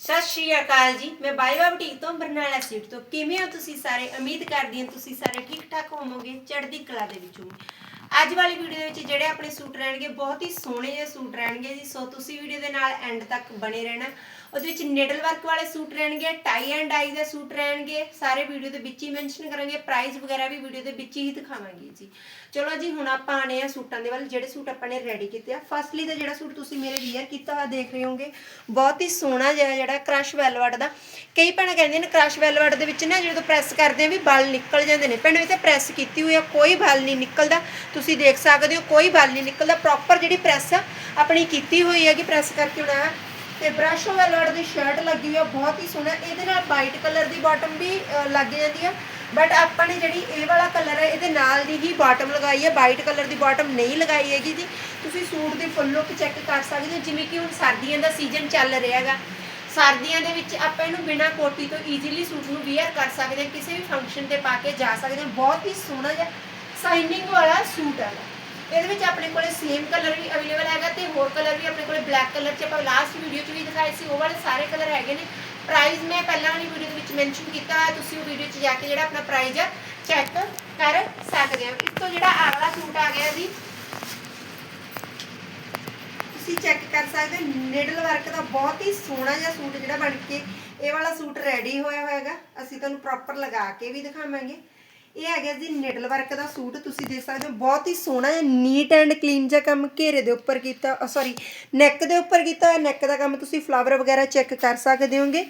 ਸਤਿ ਸ਼੍ਰੀ ਅਕਾਲ ਜੀ। ਮੈਂ ਬਾਈਵਾ ਬੁਟੀਕ ਤੋਂ ਬਰਨਾਲਾ ਸੀਟ ਤੋਂ। ਕਿਵੇਂ ਹੋ ਤੁਸੀਂ ਸਾਰੇ? ਉਮੀਦ ਕਰਦੀ ਹਾਂ ਤੁਸੀਂ ਸਾਰੇ ਠੀਕ ਠਾਕ ਹੋਵੋਗੇ, ਚੜ੍ਹਦੀ ਕਲਾ ਦੇ ਵਿੱਚ ਹੋਵੋਗੇ। ਅੱਜ ਵਾਲੀ ਵੀਡੀਓ ਦੇ ਵਿੱਚ ਜਿਹੜੇ ਆਪਣੇ ਸੂਟ ਰਹਿਣਗੇ, ਬਹੁਤ ਹੀ ਸੋਹਣੇ ਜਿਹੇ ਸੂਟ ਰਹਿਣਗੇ ਜੀ। ਸੋ ਤੁਸੀਂ ਵੀਡੀਓ ਦੇ ਨਾਲ ਐਂਡ ਤੱਕ ਬਣੇ ਰਹਿਣਾ। ਉਹਦੇ ਵਿੱਚ ਨਿਡਲ ਵਰਕ ਵਾਲੇ ਸੂਟ ਰਹਿਣਗੇ ਟਾਈ ਐਂਡ ਡਾਈ ਦੇ ਸੂਟ ਰਹਿਣਗੇ, ਸਾਰੇ ਵੀਡੀਓ ਦੇ ਵਿੱਚ ਹੀ ਮੈਂਸ਼ਨ ਕਰਾਂਗੇ ਪ੍ਰਾਈਸ ਵਗੈਰਾ ਵੀ ਵੀਡੀਓ ਦੇ ਵਿੱਚ ਹੀ ਦਿਖਾਵਾਂਗੇ ਜੀ। ਚਲੋ ਜੀ, ਹੁਣ ਆਪਾਂ ਆਣੇ ਆ ਸੂਟਾਂ ਦੇ ਵੱਲ, ਜਿਹੜੇ ਸੂਟ ਆਪਾਂ ਨੇ ਰੈਡੀ ਕੀਤੇ ਆ। ਫਸਟਲੀ ਦਾ ਜਿਹੜਾ ਸੂਟ ਤੁਸੀਂ ਮੇਰੇ ਵੀਅਰ ਕੀਤਾ ਹੋਇਆ ਦੇਖ ਰਹੇ ਹੋਗੇ ਬਹੁਤ ਹੀ ਸੋਹਣਾ ਜਿਹਾ ਜਿਹੜਾ ਕ੍ਰਸ਼ ਵੈਲਵਟ ਦਾ। ਕਈ ਭੈਣਾਂ ਕਹਿੰਦੀਆਂ ਨੇ ਕ੍ਰਸ਼ ਵੈਲਵਟ ਦੇ ਵਿੱਚ ਨਾ ਜਦੋਂ ਪ੍ਰੈਸ ਕਰਦੇ ਆ ਵੀ ਬਲ ਨਿਕਲ ਜਾਂਦੇ ਨੇ। ਭੈਣੋ, ਇਹ ਤਾਂ ਪ੍ਰੈਸ ਕੀਤੀ ਹੋਈ ਆ, ਕੋਈ ਬਲ ਨਹੀਂ ਨਿਕਲਦਾ। ਤੁਸੀਂ ਦੇਖ ਸਕਦੇ ਹੋ, ਕੋਈ ਬਲ ਨਹੀਂ ਨਿਕਲਦਾ। ਪ੍ਰੋਪਰ ਜਿਹੜੀ ਪ੍ਰੈਸ ਆਪਣੀ ਕੀਤੀ ਹੋਈ ਹੈ ਕਿ ਪ੍ਰੈਸ ਕਰਕੇ ਬਣਾਇਆ ਤੇ ਬ੍ਰਸ਼ ਵੈਲਵਟ ਦੀ ਸ਼ਰਟ ਲੱਗੀ ਹੋਈ ਆ, ਬਹੁਤ ਹੀ ਸੋਹਣਾ। ਇਹਦੇ ਨਾਲ ਵਾਈਟ ਕਲਰ ਦੀ ਬਾਟਮ ਵੀ ਲੱਗ ਜਾਂਦੀ ਆ। ਬਟ ਆਪਾਂ ਨੇ ਜਿਹੜੀ ਇਹ ਵਾਲਾ ਕਲਰ ਹੈ ਇਹਦੇ ਨਾਲ ਦੀ ਹੀ ਬਾਟਮ ਲਗਾਈ ਹੈ ਵਾਈਟ ਕਲਰ ਦੀ ਬਾਟਮ ਨਹੀਂ ਲਗਾਈ ਹੈਗੀ ਜੀ। ਤੁਸੀਂ ਸੂਟ ਦੀ ਫੁੱਲ ਲੁੱਕ ਚੈੱਕ ਕਰ ਸਕਦੇ ਹੋ, ਜਿਵੇਂ ਕਿ ਹੁਣ ਸਰਦੀਆਂ ਦਾ ਸੀਜ਼ਨ ਚੱਲ ਰਿਹਾ ਹੈਗਾ। ਸਰਦੀਆਂ ਦੇ ਵਿੱਚ ਆਪਾਂ ਇਹਨੂੰ ਬਿਨਾਂ ਕੋਟੀ ਤੋਂ ਈਜ਼ੀਲੀ ਸੂਟ ਨੂੰ ਵੇਅਰ ਕਰ ਸਕਦੇ ਹਾਂ, ਕਿਸੇ ਵੀ ਫੰਕਸ਼ਨ ਤੇ ਪਾ ਕੇ ਜਾ ਸਕਦੇ ਹਾਂ। ਬਹੁਤ ਹੀ ਸੋਹਣਾ ਜਿਹਾ ਸਾਈਨਿੰਗ ਵਾਲਾ ਸੂਟ ਹੈ ਇਹਦੇ ਵਿੱਚ ਆਪਣੇ ਕੋਲੇ ਸੇਮ ਕਲਰ ਵੀ ਅਵੇਲੇਬਲ ਹੈਗਾ ਤੇ ਹੋਰ ਕਲਰ ਵੀ ਆਪਣੇ ਕੋਲੇ ਬਲੈਕ ਕਲਰ ਚ ਆਪਾਂ ਲਾਸਟ ਵੀਡੀਓ ਚ ਵੀ ਦਿਖਾਏ ਸੀ, ਉਹ ਵਾਲੇ ਸਾਰੇ ਕਲਰ ਹੈਗੇ ਨੇ। ਪ੍ਰਾਈਸ ਮੈਂ ਪਹਿਲਾਂ ਵਾਲੀ ਵੀਡੀਓ ਦੇ ਵਿੱਚ ਮੈਂਸ਼ਨ ਕੀਤਾ ਹੈ ਤੁਸੀਂ ਉਹ ਵੀਡੀਓ 'ਚ ਜਾ ਕੇ ਜਿਹੜਾ ਆਪਣਾ ਪ੍ਰਾਈਸ ਹੈ ਚੈੱਕ ਕਰ ਸਕਦੇ ਹੋ। ਇਸ ਤੋਂ ਜਿਹੜਾ ਅਗਲਾ ਸੂਟ ਆ ਗਿਆ ਜੀ, ਤੁਸੀਂ ਚੈੱਕ ਕਰ ਸਕਦੇ ਹੋ ਨੀਡਲ ਵਰਕ ਦਾ ਬਹੁਤ ਹੀ ਸੋਹਣਾ ਜਿਹਾ ਸੂਟ ਜਿਹੜਾ ਬਣ ਕੇ ਇਹ ਵਾਲਾ ਸੂਟ ਰੈਡੀ ਹੋਇਆ ਹੋਇਆਗਾ ਅਸੀਂ ਤੁਹਾਨੂੰ ਪ੍ਰੋਪਰ ਲਗਾ ਕੇ ਵੀ ਦਿਖਾਵਾਂਗੇ। ਇਹ ਹੈਗਾ ਜੀ ਨਿਡਲ ਵਰਕ ਦਾ ਸੂਟ, ਤੁਸੀਂ ਦੇਖ ਸਕਦੇ ਹੋ, ਬਹੁਤ ਹੀ ਸੋਹਣਾ ਜਿਹਾ ਨੀਟ ਐਂਡ ਕਲੀਨ ਜਿਹਾ ਕੰਮ ਘੇਰੇ ਦੇ ਉੱਪਰ ਕੀਤਾ ਸੌਰੀ ਨੈਕ ਦੇ ਉੱਪਰ ਕੀਤਾ ਹੋਇਆ ਨੈਕ ਦਾ ਕੰਮ ਤੁਸੀਂ ਫਲਾਵਰ ਵਗੈਰਾ ਚੈੱਕ ਕਰ ਸਕਦੇ ਹੋਗੇ।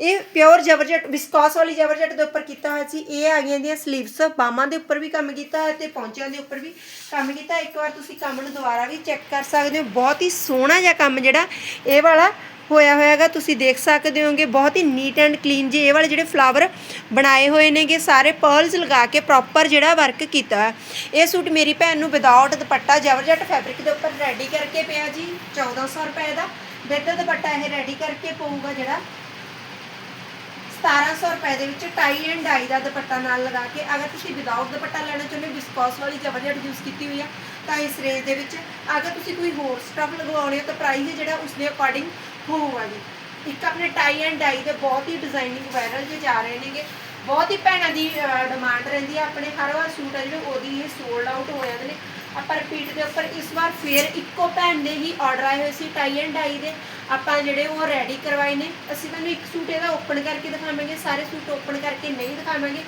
ਇਹ ਪਿਓਰ ਜਬਰਜਟ ਵਿਸਕੋਸ ਵਾਲੀ ਜਬਰਜਟ ਦੇ ਉੱਪਰ ਕੀਤਾ ਹੋਇਆ ਸੀ, ਇਹ ਆ ਗਈਆਂ ਦੀਆਂ ਸਲੀਵਸ ਬਾਹਾਂ ਦੇ ਉੱਪਰ ਵੀ ਕੰਮ ਕੀਤਾ ਹੈ ਤੇ ਪੌਂਚਿਆਂ ਦੇ ਉੱਪਰ ਵੀ ਕੰਮ ਕੀਤਾ, ਇੱਕ ਵਾਰ ਤੁਸੀਂ ਕੰਮ ਨੂੰ ਦੁਬਾਰਾ ਵੀ ਚੈੱਕ ਕਰ ਸਕਦੇ ਹੋ, ਬਹੁਤ ਹੀ ਸੋਹਣਾ ਜਿਹਾ ਕੰਮ ਜਿਹੜਾ, ਇਹ ਵਾਲਾ ਹੋਇਆ ਹੋਇਆਗਾ, ਤੁਸੀਂ ਦੇਖ ਸਕਦੇ ਹੋਗੇ ਬਹੁਤ ਹੀ ਨੀਟ ਐਂਡ ਕਲੀਨ ਜੀ ਇਹ ਵਾਲੇ ਜਿਹੜੇ ਫਲਾਵਰ ਬਣਾਏ ਹੋਏ ਨੇਗੇ, ਸਾਰੇ ਪਰਲਸ ਲਗਾ ਕੇ ਪ੍ਰੋਪਰ ਜਿਹੜਾ ਵਰਕ ਕੀਤਾ ਹੈ। ਇਹ ਸੂਟ ਮੇਰੀ ਭੈਣ ਨੂੰ ਵਿਦਆਊਟ ਦੁਪੱਟਾ ਜਵਰਜੱਟ ਫੈਬਰਿਕ ਦੇ ਉੱਪਰ ਰੈਡੀ ਕਰਕੇ ਪਿਆ ਜੀ 1400 ਰੁਪਏ ਦਾ। ਵਿਦ ਦੁਪੱਟਾ ਇਹ ਰੈਡੀ ਕਰਕੇ ਪਊਗਾ ਜਿਹੜਾ 1700 ਰੁਪਏ ਦੇ ਵਿੱਚ ਟਾਈ ਐਂਡ ਡਾਈ ਦਾ ਦੁਪੱਟਾ ਨਾਲ ਲਗਾ ਕੇ। ਅਗਰ ਤੁਸੀਂ ਵਿਦਆਊਟ ਦੁਪੱਟਾ ਲੈਣਾ ਚਾਹੁੰਦੇ ਹੋ ਵਿਸਕੋਸ ਵਾਲੀ ਜਬਰਜਟ ਯੂਜ਼ ਕੀਤੀ ਹੋਈ ਆ ਤਾਂ ਇਸ ਰੇਂਜ ਦੇ ਵਿੱਚ, ਅਗਰ ਤੁਸੀਂ ਕੋਈ ਹੋਰ ਸਟਫ ਲਗਵਾਉਣੇ ਹੋ ਤਾਂ ਪ੍ਰਾਈਸ ਜਿਹੜਾ ਉਸ ਦੇ ਅਕੋਰਡਿੰਗ ਹੋਊਗਾ ਜੀ। ਇੱਕ ਆਪਣੇ ਟਾਈ ਐਂਡ ਡਾਈ ਦੇ ਬਹੁਤ ਹੀ ਡਿਜ਼ਾਈਨਿੰਗ ਵਾਇਰਲ ਜੇ ਜਾ ਰਹੇ ਨੇਗੇ। ਬਹੁਤ ਹੀ ਭੈਣਾਂ ਦੀ ਡਿਮਾਂਡ ਰਹਿੰਦੀ ਆ ਆਪਣੇ ਹਰ ਵਾਰ ਸੂਟ ਆ ਜਿਹੜੇ, ਉਹਦੀ ਇਹ ਸੋਲਡ ਆਊਟ ਹੋ ਜਾਂਦੇ ਨੇ। ਆਪਾਂ ਰਿਪੀਟ ਦੇ ਉੱਪਰ ਇਸ ਵਾਰ ਫੇਰ ਇੱਕੋ ਭੈਣ ਦੇ ਹੀ ਆਰਡਰ ਆਏ ਹੋਏ ਸੀ ਟਾਈ ਐਂਡ ਡਾਈ ਦੇ। ਆਪਾਂ ਜਿਹੜੇ ਉਹ ਰੈਡੀ ਕਰਵਾਏ ਨੇ। ਅਸੀਂ ਤੁਹਾਨੂੰ ਇੱਕ ਸੂਟ ਇਹਦਾ ਓਪਨ ਕਰਕੇ ਦਿਖਾਵਾਂਗੇ। ਸਾਰੇ ਸੂਟ ਓਪਨ ਕਰਕੇ ਨਹੀਂ ਦਿਖਾਵਾਂਗੇ।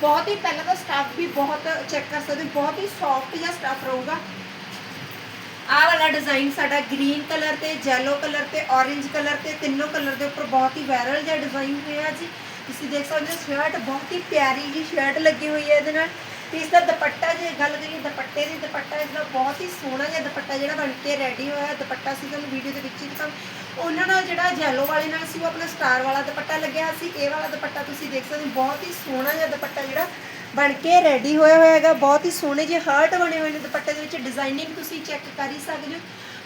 ਬਹੁਤ ਹੀ ਪਹਿਲਾਂ ਤਾਂ ਸਟਫ ਵੀ ਬਹੁਤ ਚੈੱਕ ਕਰ ਸਕਦੇ, ਬਹੁਤ ਹੀ ਸੌਫਟ ਜਿਹਾ ਸਟਫ ਰਹੂਗਾ। ਆਹ ਵਾਲਾ ਡਿਜ਼ਾਈਨ ਸਾਡਾ ਗ੍ਰੀਨ ਕਲਰ ਤੇ ਯੈਲੋ ਕਲਰ ਤੇ ਔਰੇਂਜ ਕਲਰ ਤੇ, ਤਿੰਨੋਂ ਕਲਰ ਦੇ ਉੱਪਰ ਬਹੁਤ ਹੀ ਵਾਇਰਲ ਜਿਹਾ ਡਿਜ਼ਾਈਨ ਹੋਇਆ ਜੀ। ਤੁਸੀਂ ਦੇਖ ਸਕਦੇ ਹੋ ਸ਼ਰਟ ਬਹੁਤ ਹੀ ਪਿਆਰੀ ਜੀ ਸ਼ਰਟ ਲੱਗੀ ਹੋਈ ਹੈ ਇਹਦੇ ਨਾਲ। ਤੇ ਇਸ ਦਾ ਦੁਪੱਟਾ ਜੇ ਗੱਲ ਕਰੀਏ, ਦੁਪੱਟੇ ਦੀ, ਦੁਪੱਟਾ ਇਸ ਦਾ ਬਹੁਤ ਹੀ ਸੋਹਣਾ ਜਿਹਾ ਦੁਪੱਟਾ ਜਿਹੜਾ ਬਣ ਕੇ ਰੈਡੀ ਹੋਇਆ ਦੁਪੱਟਾ ਸੀ, ਤੁਹਾਨੂੰ ਵੀਡੀਓ ਦੇ ਵਿੱਚ ਹੀ ਦਿਖਾਉਂ। ਉਹਨਾਂ ਨਾਲ ਜਿਹੜਾ ਜੈਲੋ ਵਾਲੇ ਨਾਲ ਸੀ, ਉਹ ਆਪਣਾ ਸਟਾਰ ਵਾਲਾ ਦੁਪੱਟਾ ਲੱਗਿਆ ਸੀ, ਇਹ ਵਾਲਾ ਦੁਪੱਟਾ ਤੁਸੀਂ ਦੇਖ ਸਕਦੇ ਹੋ, ਬਹੁਤ ਹੀ ਸੋਹਣਾ ਜਿਹਾ ਦੁਪੱਟਾ ਜਿਹੜਾ ਬਣ ਕੇ ਰੈਡੀ ਹੋਇਆ ਹੋਇਆ ਹੈਗਾ। ਬਹੁਤ ਹੀ ਸੋਹਣੇ ਜਿਹੇ ਹਾਰਟ ਬਣੇ ਹੋਏ ਨੇ ਦੁਪੱਟੇ ਦੇ ਵਿੱਚ ਡਿਜ਼ਾਈਨਿੰਗ ਤੁਸੀਂ ਚੈੱਕ ਕਰ ਹੀ ਸਕਦੇ ਹੋ।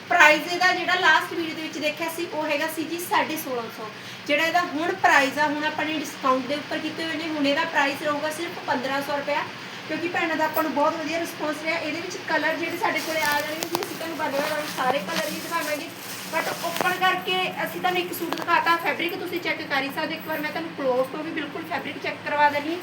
ਪ੍ਰਾਈਸ ਇਹਦਾ ਜਿਹੜਾ ਲਾਸਟ ਵੀਡੀਓ ਦੇ ਵਿੱਚ ਦੇਖਿਆ ਸੀ, ਉਹ ਹੈਗਾ ਸੀ ਜੀ 1650 ਜਿਹੜਾ ਇਹਦਾ ਹੁਣ ਪ੍ਰਾਈਸ ਆ, ਹੁਣ ਆਪਾਂ ਨੇ ਡਿਸਕਾਊਂਟ ਦੇ ਉੱਪਰ ਕੀਤੇ ਹੋਏ ਨੇ, ਹੁਣ ਇਹਦਾ ਪ੍ਰਾਈਸ ਰਹੂਗਾ ਸਿਰਫ 1500 ਰੁਪਇਆ। ਕਿਉਂਕਿ ਭੈਣਾਂ ਦਾ ਆਪਾਂ ਨੂੰ ਬਹੁਤ ਵਧੀਆ ਰਿਸਪੌਂਸ ਰਿਹਾ। ਇਹਦੇ ਵਿੱਚ ਕਲਰ ਜਿਹੜੇ ਸਾਡੇ ਕੋਲੇ ਆ ਜਾਣਗੇ ਜੀ, ਅਸੀਂ ਤੁਹਾਨੂੰ ਬਦਲਾ ਵਾਲੇ ਸਾਰੇ ਕਲਰ ਹੀ ਦਿਖਾਵਾਂਗੇ। ਬਟ ਓਪਨ ਕਰਕੇ ਅਸੀਂ ਤੁਹਾਨੂੰ ਇੱਕ ਸੂਟ ਦਿਖਾਤਾ ਫੈਬਰਿਕ ਤੁਸੀਂ ਚੈੱਕ ਕਰ ਹੀ ਸਕਦੇ ਇੱਕ ਵਾਰ ਮੈਂ ਤੁਹਾਨੂੰ ਕਲੋਜ਼ ਤੋਂ ਵੀ ਬਿਲਕੁਲ ਫੈਬਰਿਕ ਚੈੱਕ ਕਰਵਾ ਦੇਣੀ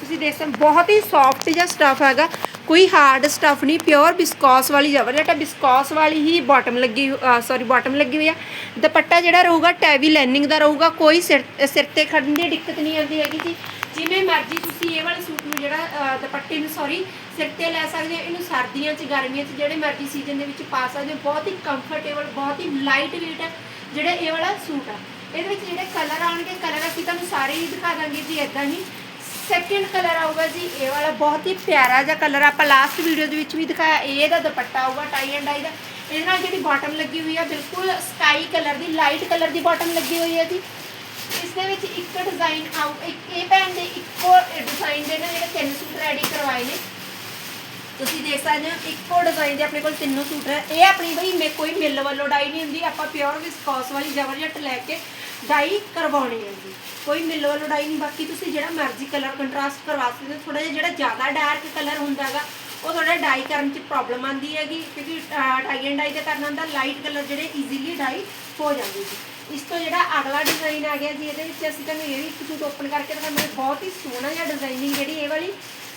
ਤੁਸੀਂ ਦੇਖ ਸਕਦੇ ਬਹੁਤ ਹੀ ਸੌਫਟ ਜਿਹਾ ਸਟਫ ਹੈਗਾ। ਕੋਈ ਹਾਰਡ ਸਟਫ ਨਹੀਂ ਪਿਓਰ ਬਿਸਕੋਸ ਵਾਲੀ ਜਬਰਜਟ ਹੈ ਬਿਸਕੋਸ ਵਾਲੀ ਹੀ ਬਾਟਮ ਲੱਗੀ ਸੌਰੀ ਬਾਟਮ ਲੱਗੀ ਹੋਈ ਆ। ਦੁਪੱਟਾ ਜਿਹੜਾ ਰਹੂਗਾ ਟੈਵੀ ਲਾਈਨਿੰਗ ਦਾ ਰਹੂਗਾ। ਕੋਈ ਸਿਰ ਸਿਰ ਤੇ ਖੜਨ ਦੀ ਦਿੱਕਤ ਨਹੀਂ ਆਉਂਦੀ ਹੈਗੀ ਜੀ। ਜਿਵੇਂ ਮਰਜ਼ੀ ਤੁਸੀਂ ਇਹ ਵਾਲੇ ਸੂਟ ਜਿਹੜਾ ਦੁਪੱਟੇ ਨੂੰ ਸੌਰੀ ਸਿਰ ਤੇ ਲੈ ਸਕਦੇ ਹੋ, ਇਹਨੂੰ ਸਰਦੀਆਂ 'ਚ, ਗਰਮੀਆਂ 'ਚ, ਜਿਹੜੇ ਮਰਜ਼ੀ ਸੀਜ਼ਨ ਦੇ ਵਿੱਚ ਪਾ ਸਕਦੇ ਹੋ। ਬਹੁਤ ਹੀ ਕੰਫਰਟੇਬਲ ਬਹੁਤ ਹੀ ਲਾਈਟ weight ਹੈ ਜਿਹੜਾ ਇਹ ਵਾਲਾ ਸੂਟ ਆ। ਇਹਦੇ ਵਿੱਚ ਜਿਹੜੇ ਕਲਰ ਆਉਣਗੇ ਕਲਰ ਅਸੀਂ ਤੁਹਾਨੂੰ ਸਾਰੇ ਹੀ ਦਿਖਾ ਦਾਂਗੇ ਜੀ ਇਦਾਂ ਹੀ। ਸੈਕਿੰਡ ਕਲਰ ਆਊਗਾ ਜੀ, ਇਹ ਵਾਲਾ ਬਹੁਤ ਹੀ ਪਿਆਰਾ ਜਿਹਾ ਕਲਰ ਆਪਾਂ ਲਾਸਟ ਵੀਡੀਓ ਦੇ ਵਿੱਚ ਵੀ ਦਿਖਾਇਆ ਇਹ ਦਾ ਦੁਪੱਟਾ ਆਊਗਾ ਟਾਈ ਐਂਡ ਡਾਈ ਦਾ। ਇਹਦੇ ਨਾਲ ਜਿਹੜੀ ਬਾਟਮ ਲੱਗੀ ਹੋਈ ਆ, ਬਿਲਕੁਲ ਸਕਾਈ ਕਲਰ ਦੀ ਲਾਈਟ ਕਲਰ ਦੀ ਬਾਟਮ ਲੱਗੀ ਹੋਈ ਹੈ ਜੀ। ਦੇ ਵਿੱਚ ਇੱਕ ਡਿਜ਼ਾਈਨ ਆਉ ਇੱਕ ਇਹ ਭੈਣ ਦੇ ਇੱਕੋ ਡਿਜ਼ਾਈਨ ਦੇ ਨਾ ਜਿਹੜੇ ਤਿੰਨ ਸੂਟ ਰੈਡੀ ਕਰਵਾਏ ਨੇ। ਤੁਸੀਂ ਦੇਖ ਸਕਦੇ ਹੋ, ਇੱਕੋ ਡਿਜ਼ਾਈਨ ਦੇ ਆਪਣੇ ਕੋਲ ਤਿੰਨੋਂ ਸੂਟ ਹੈ। ਇਹ ਆਪਣੀ ਬਈ ਮੇ, ਕੋਈ ਮਿਲ ਵੱਲੋਂ ਡਾਈ ਨਹੀਂ ਹੁੰਦੀ, ਆਪਾਂ ਪਿਓਰ ਵਿਸਕੋਸ ਵਾਲੀ ਜਬਰਜਟ ਲੈ ਕੇ ਡਾਈ ਕਰਵਾਉਣੀ ਹੈ ਜੀ। ਕੋਈ ਮਿਲ ਵੱਲੋਂ ਡਾਈ ਨਹੀਂ, ਬਾਕੀ ਤੁਸੀਂ ਜਿਹੜਾ ਮਰਜ਼ੀ ਕਲਰ ਕੰਟਰਾਸਟ ਕਰਵਾ ਸਕਦੇ ਹੋ। ਥੋੜਾ ਜਿਹਾ ਜਿਹੜਾ ਜ਼ਿਆਦਾ ਡਾਰਕ ਕਲਰ ਹੁੰਦਾਗਾ ਉਹ ਥੋੜਾ ਡਾਈ ਕਰਨ 'ਚ ਪ੍ਰੋਬਲਮ ਆਉਂਦੀ ਹੈਗੀ, ਕਿਉਂਕਿ ਟਾਈ ਐਂਡ ਡਾਈ ਤੇ ਕਰਨਾ ਹੁੰਦਾ ਲਾਈਟ ਕਲਰ ਜਿਹੜੇ ਈਜ਼ੀਲੀ ਡਾਈ ਹੋ ਜਾਂਦੇ ਜੀ। ਇਸ ਤੋਂ ਜਿਹੜਾ ਅਗਲਾ ਡਿਜ਼ਾਈਨ ਆ ਗਿਆ ਜੀ, ਇਹਦੇ ਵਿੱਚ ਅਸੀਂ ਤੁਹਾਨੂੰ ਇਹ ਵੀ ਇੱਕ ਸੂਟ ਓਪਨ ਕਰਕੇ ਦਿਖਾਉਂਦੇ ਬਹੁਤ ਹੀ ਸੋਹਣਾ ਜਿਹਾ ਡਿਜ਼ਾਈਨਿੰਗ ਜਿਹੜੀ ਇਹ ਵਾਲੀ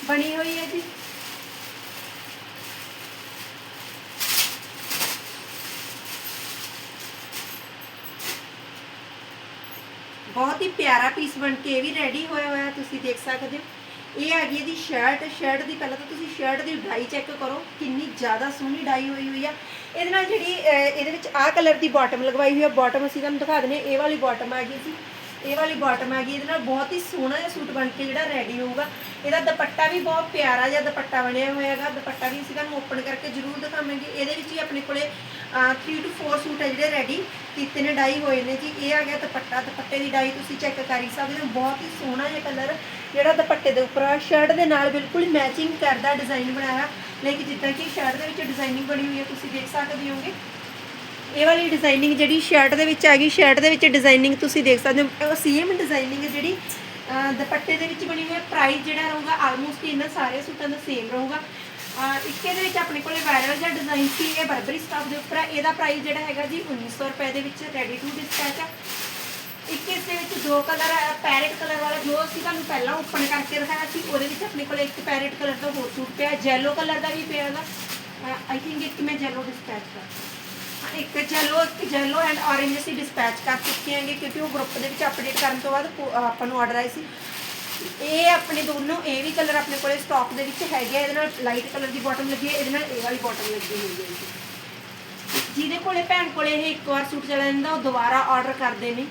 ਬਣੀ ਹੋਈ ਹੈ ਜੀ। ਬਹੁਤ ਹੀ ਪਿਆਰਾ ਪੀਸ ਬਣ ਕੇ ਇਹ ਵੀ ਰੈਡੀ ਹੋਇਆ ਹੋਇਆ, ਤੁਸੀਂ ਦੇਖ ਸਕਦੇ ਹੋ। ਇਹ ਹੈਗੀ ਇਹਦੀ ਸ਼ਰਟ ਸ਼ਰਟ ਦੀ ਪਹਿਲਾਂ ਤਾਂ ਤੁਸੀਂ ਸ਼ਰਟ ਦੀ ਡਾਈ ਚੈੱਕ ਕਰੋ, ਕਿੰਨੀ ਜ਼ਿਆਦਾ ਸੋਹਣੀ ਡਾਈ ਹੋਈ ਹੋਈ ਆ। ਇਹਦੇ ਨਾਲ ਜਿਹੜੀ ਇਹਦੇ ਵਿੱਚ ਆਹ ਕਲਰ ਦੀ ਬਾਟਮ ਲਗਵਾਈ ਹੋਈ ਆ। ਬਾਟਮ ਅਸੀਂ ਤੁਹਾਨੂੰ ਦਿਖਾ ਦਿੰਦੇ ਹਾਂ, ਇਹ ਵਾਲੀ ਬਾਟਮ ਆ ਗਈ ਸੀ। ਇਹ ਵਾਲੀ ਬਾਟਮ ਹੈਗੀ, ਇਹਦੇ ਨਾਲ ਬਹੁਤ ਹੀ ਸੋਹਣਾ ਜਿਹਾ ਸੂਟ ਬਣ ਕੇ ਜਿਹੜਾ ਰੈਡੀ ਹੋਊਗਾ। ਇਹਦਾ ਦੁਪੱਟਾ ਵੀ ਬਹੁਤ ਪਿਆਰਾ ਜਿਹਾ ਦੁਪੱਟਾ ਬਣਿਆ ਹੋਇਆ ਹੈਗਾ। ਦੁਪੱਟਾ ਵੀ ਅਸੀਂ ਤੁਹਾਨੂੰ ਓਪਨ ਕਰਕੇ ਜ਼ਰੂਰ ਦਿਖਾਵਾਂਗੇ। ਇਹਦੇ ਵਿੱਚ ਹੀ ਆਪਣੇ ਕੋਲੇ 3 ਟੂ 4 ਸੂਟ ਹੈ ਜਿਹੜੇ ਰੈਡੀ ਕੀਤੇ ਨੇ ਡਾਈ ਹੋਏ ਨੇ ਜੀ। ਇਹ ਆ ਗਿਆ ਦੁਪੱਟਾ। ਦੁਪੱਟੇ ਦੀ ਡਾਈ ਤੁਸੀਂ ਚੈੱਕ ਕਰ ਹੀ ਸਕਦੇ ਹੋ। ਬਹੁਤ ਹੀ ਸੋਹਣਾ ਜਿਹਾ ਕਲਰ ਜਿਹੜਾ ਦੁਪੱਟੇ ਦੇ ਉੱਪਰ ਸ਼ਰਟ ਦੇ ਨਾਲ ਬਿਲਕੁਲ ਮੈਚਿੰਗ ਕਰਦਾ ਡਿਜ਼ਾਈਨ ਬਣਾਇਆ। ਲੇਕਿਨ ਜਿੱਦਾਂ ਕਿ ਸ਼ਰਟ ਦੇ ਵਿੱਚ ਡਿਜ਼ਾਈਨਿੰਗ ਬਣੀ ਹੋਈ ਹੈ, ਤੁਸੀਂ ਦੇਖ ਸਕਦੇ ਹੋਗੇ। ਇਹ ਵਾਲੀ ਡਿਜ਼ਾਈਨਿੰਗ ਜਿਹੜੀ ਸ਼ਰਟ ਦੇ ਵਿੱਚ ਆ ਗਈ ਸ਼ਰਟ ਦੇ ਵਿੱਚ ਡਿਜ਼ਾਈਨਿੰਗ ਤੁਸੀਂ ਦੇਖ ਸਕਦੇ ਹੋ। ਸੇਮ ਡਿਜ਼ਾਈਨਿੰਗ ਜਿਹੜੀ ਦੁਪੱਟੇ ਦੇ ਵਿੱਚ ਬਣੀ ਹੋਈ ਹੈ। ਪ੍ਰਾਈਸ ਜਿਹੜਾ ਰਹੂਗਾ ਆਲਮੋਸਟ ਇਹਨਾਂ ਸਾਰੇ ਸੂਟਾਂ ਦਾ ਸੇਮ ਰਹੂਗਾ। ਅਹ, ਇੱਕ ਇਹਦੇ ਵਿੱਚ ਆਪਣੇ ਕੋਲੇ ਵਾਇਰਲ ਜਿਹਾ ਡਿਜ਼ਾਈਨ ਸੀ ਇਹ ਬਰਬਰੀ ਸਟਾਫ ਦੇ ਉੱਪਰ ਹੈ ਇਹਦਾ ਪ੍ਰਾਈਸ ਜਿਹੜਾ ਹੈਗਾ ਜੀ 1900 ਰੁਪਏ ਦੇ ਵਿੱਚ ਰੈਡੀ ਟੂ ਡਿਸਪੈਚ ਹੈ ਇੱਕ ਇਸ ਦੇ ਵਿੱਚ ਦੋ ਕਲਰ ਪੈਰਟ ਕਲਰ ਵਾਲਾ ਜੋ ਅਸੀਂ ਤੁਹਾਨੂੰ ਪਹਿਲਾਂ ਓਪਨ ਕਰਕੇ ਦਿਖਾਇਆ ਸੀ ਉਹਦੇ ਵਿੱਚ ਆਪਣੇ ਕੋਲ ਇੱਕ ਪੈਰਟ ਕਲਰ ਦਾ ਹੋਰ ਸੂਟ ਪਿਆ। ਜੈਲੋ ਕਲਰ ਦਾ ਵੀ ਪਿਆ ਹੈਗਾ ਆਈ ਥਿੰਕ ਇੱਕ ਮੈਂ ਜੈਲੋ ਡਿਸਪੈਚ ਕਰ ਇੱਕ ਜੈਲੋ ਇੱਕ ਜੈਲੋ ਐਂਡ orange ਅਸੀਂ ਡਿਸਪੈਚ ਕਰ ਚੁੱਕੇ ਹਾਂਗੇ ਕਿਉਂਕਿ ਉਹ ਗਰੁੱਪ ਦੇ ਵਿੱਚ ਅਪਡੇਟ ਕਰਨ ਤੋਂ ਬਾਅਦ ਪੋ- ਆਪਾਂ ਨੂੰ ਆਰਡਰ ਆਈ ਸੀ। ਇਹ ਆਪਣੇ ਦੋਨੋਂ, ਇਹ ਵੀ ਕਲਰ ਆਪਣੇ ਕੋਲੇ ਸਟਾਕ ਦੇ ਵਿੱਚ ਹੈਗੇ ਆ, ਇਹਦੇ ਨਾਲ ਲਾਈਟ ਕਲਰ ਦੀ ਬਾਟਮ ਲੱਗੀ ਹੈ, ਇਹਦੇ ਨਾਲ ਇਹ ਵਾਲੀ ਬਾਟਮ ਲੱਗੀ ਹੋਈ ਹੈ ਜੀ। ਜਿਹਦੇ ਕੋਲੇ ਭੈਣ ਕੋਲੇ ਇਹ ਇੱਕ ਵਾਰ ਸੂਟ ਚਲਾ ਜਾਂਦਾ, ਉਹ ਦੁਬਾਰਾ ਆਰਡਰ ਕਰਦੇ ਨੇ।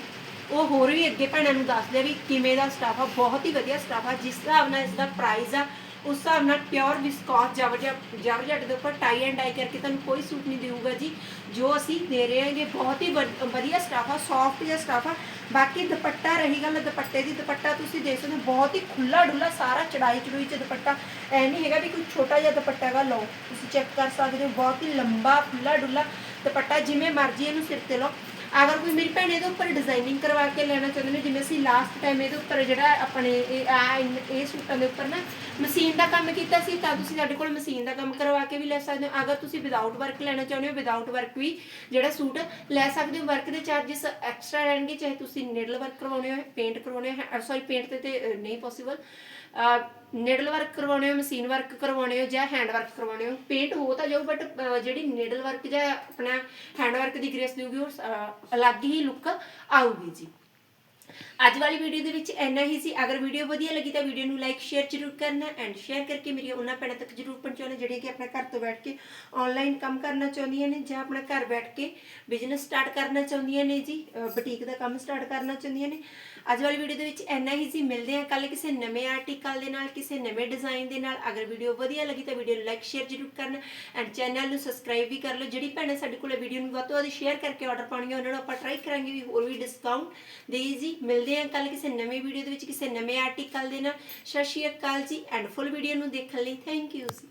ਉਹ ਹੋਰ ਵੀ ਅੱਗੇ ਭੈਣਾਂ ਨੂੰ ਦੱਸਦੇ ਆ ਵੀ ਕਿਵੇਂ ਦਾ ਸਟਾਫ ਆ, ਬਹੁਤ ਹੀ ਵਧੀਆ ਸਟਾਫ ਆ, ਜਿਸ ਹਿਸਾਬ ਨਾਲ ਇਸ ਦਾ ਪ੍ਰਾਈਸ ਆ ਉਸ ਹਿਸਾਬ ਨਾਲ ਪਿਓਰ ਵਿਸਕੋਸ ਜਬਰਜਟ ਜਬਰਜਟ ਦੇ ਉੱਪਰ ਟਾਈ ਐਂਡ ਡਾਈ ਕਰਕੇ ਤੁਹਾਨੂੰ ਕੋਈ ਸੂਟ ਨਹੀਂ ਦੇਊਗਾ ਜੀ। ਜੋ ਅਸੀਂ ਦੇ ਰਹੇ ਹਾਂਗੇ, ਬਹੁਤ ਹੀ ਵਧ- ਵਧੀਆ ਸਟਾਫ ਆ ਸੌਫਟ ਜਿਹਾ ਸਟਾਫ ਆ। ਬਾਕੀ ਦੁਪੱਟਾ ਰਹੀ ਗੱਲ ਦੁਪੱਟੇ ਦੀ ਦੁਪੱਟਾ ਤੁਸੀਂ ਦੇਖ ਸਕਦੇ ਹੋ, ਬਹੁਤ ਹੀ ਖੁੱਲਾ ਡੁੱਲਾ ਸਾਰਾ ਚੜਾਈ ਚੜੂਈ ਚ ਦੁਪੱਟਾ। ਐ ਨਹੀਂ ਹੈਗਾ ਵੀ ਕੋਈ ਛੋਟਾ ਜਿਹਾ ਦੁਪੱਟਾ ਹੈਗਾ, ਲਓ, ਤੁਸੀਂ ਚੈੱਕ ਕਰ ਸਕਦੇ ਹੋ, ਬਹੁਤ ਹੀ ਲੰਬਾ ਖੁੱਲਾ ਡੁੱਲਾ ਦੁਪੱਟਾ, ਜਿਵੇਂ ਮਰਜ਼ੀ ਇਹਨੂੰ ਸਿਰ ਤੇ ਲਓ। ਅਗਰ ਕੋਈ ਮੇਰੀ ਭੈਣ ਇਹਦੇ ਉੱਪਰ ਡਿਜ਼ਾਈਨਿੰਗ ਕਰਵਾ ਕੇ ਲੈਣਾ ਚਾਹੁੰਦੇ ਨੇ, ਜਿਵੇਂ ਅਸੀਂ ਲਾਸਟ ਟਾਈਮ ਇਹਦੇ ਉੱਪਰ ਜਿਹੜਾ ਆਪਣੇ ਇਹ, ਆ, ਇਹ ਸੂਟਾਂ ਦੇ ਉੱਪਰ ਨਾ ਮਸ਼ੀਨ ਦਾ ਕੰਮ ਕੀਤਾ ਸੀ, ਤਾਂ ਤੁਸੀਂ ਸਾਡੇ ਕੋਲ ਮਸ਼ੀਨ ਦਾ ਕੰਮ ਕਰਵਾ ਕੇ ਵੀ ਲੈ ਸਕਦੇ ਹੋ। ਅਗਰ ਤੁਸੀਂ ਵਿਦਆਊਟ ਵਰਕ ਲੈਣਾ ਚਾਹੁੰਦੇ ਹੋ ਵਿਦਆਊਟ ਵਰਕ ਵੀ ਜਿਹੜਾ ਸੂਟ ਲੈ ਸਕਦੇ ਹੋ ਵਰਕ ਦੇ ਚਾਰजेस ਐਕਸਟਰਾ ਰਹਿਣਗੇ, ਚਾਹੇ ਤੁਸੀਂ ਨੀਡਲ ਵਰਕ ਕਰਵਾਉਣੇ ਹੋ ਪੇਂਟ ਕਰਵਾਉਣੇ ਹੋ ਸੌਰੀ ਪੇਂਟ ਤੇ ਤੇ ਨਹੀਂ ਪੋਸੀਬਲ ਨੀਡਲ ਵਰਕ ਕਰਵਾਉਣੇ ਹੋ ਮਸ਼ੀਨ ਵਰਕ ਕਰਵਾਉਣੇ ਹੋ ਜਾਂ ਹੈਂਡ ਵਰਕ ਕਰਵਾਉਣੇ ਹੋ? ਪੇਂਟ ਹੋ ਤਾਂ ਜਾਊ ਬਟ ਜਿਹੜੀ ਨੀਡਲ ਵਰਕ ਜਾਂ ਆਪਣਾ ਹੈਂਡ ਵਰਕ ਦੀ ਗ੍ਰੇਸ ਦੇਊਗੀ, ਉਹ ਅਲੱਗ ਹੀ ਲੁੱਕ ਆਊਗੀ ਜੀ। ਅੱਜ ਵਾਲੀ ਵੀਡੀਓ ਦੇ ਵਿੱਚ ਇੰਨਾ ਹੀ ਸੀ। ਅਗਰ ਵੀਡੀਓ ਵਧੀਆ ਲੱਗੀ ਤਾਂ ਵੀਡੀਓ ਨੂੰ ਲਾਈਕ ਸ਼ੇਅਰ ਜ਼ਰੂਰ ਕਰਨਾ ਐਂਡ ਸ਼ੇਅਰ ਕਰਕੇ ਮੇਰੀ ਉਹਨਾਂ ਭੈਣਾਂ ਤੱਕ ਜ਼ਰੂਰ ਪਹੁੰਚਾਉਣਾ, ਜਿਹੜੀਆਂ ਕਿ ਆਪਣਾ ਘਰ ਤੋਂ ਬੈਠ ਕੇ ਆਨਲਾਈਨ ਕੰਮ ਕਰਨਾ ਚਾਹੁੰਦੀਆਂ ਨੇ ਜਾਂ ਆਪਣਾ ਘਰ ਬੈਠ ਕੇ ਬਿਜ਼ਨਸ ਸਟਾਰਟ ਕਰਨਾ ਚਾਹੁੰਦੀਆਂ ਨੇ ਜੀ ਬੁਟੀਕ ਦਾ ਕੰਮ ਸਟਾਰਟ ਕਰਨਾ ਚਾਹੁੰਦੀਆਂ ਨੇ। ਅੱਜ ਵਾਲੀ ਵੀਡੀਓ ਦੇ ਵਿੱਚ ਇੰਨਾ ਹੀ ਸੀ। ਮਿਲਦੇ ਹਾਂ ਕੱਲ ਕਿਸੇ ਨਵੇਂ ਆਰਟੀਕਲ ਦੇ ਨਾਲ, ਕਿਸੇ ਨਵੇਂ ਡਿਜ਼ਾਈਨ ਦੇ ਨਾਲ। ਅਗਰ ਵੀਡੀਓ ਵਧੀਆ ਲੱਗੀ ਤਾਂ ਵੀਡੀਓ ਨੂੰ ਲਾਈਕ ਸ਼ੇਅਰ ਜ਼ਰੂਰ ਕਰਨਾ ਐਂਡ ਚੈਨਲ ਨੂੰ ਸਬਸਕ੍ਰਾਈਬ ਵੀ ਕਰ ਲਓ। ਜਿਹੜੀ ਭੈਣਾਂ ਸਾਡੇ ਕੋਲ ਵੀਡੀਓ ਨੂੰ ਵੱਧ ਤੋਂ ਵੱਧ ਸ਼ੇਅਰ ਕਰਕੇ ਆਰਡਰ ਪਾਉਣਗੀਆਂ ਉਹਨਾਂ ਨੂੰ ਆਪਾਂ ਟਰਾਈ ਕਰਾਂਗੇ ਵੀ ਹੋਰ ਵੀ ਡਿਸਕਾਊਂਟ ਦੇਈ ਜੀ। ਮਿਲਦੇ ਹਾਂ ਕੱਲ ਕਿਸੇ ਨਵੇਂ ਵੀਡੀਓ ਦੇ ਵਿੱਚ, ਕਿਸੇ ਨਵੇਂ ਆਰਟੀਕਲ ਦੇ ਨਾਲ। ਸਤਿ ਸ਼੍ਰੀ ਅਕਾਲ ਜੀ ਐਂਡ ਫੁੱਲ ਵੀਡੀਓ ਨੂੰ ਦੇਖਣ ਲਈ ਥੈਂਕ ਯੂ ਜੀ।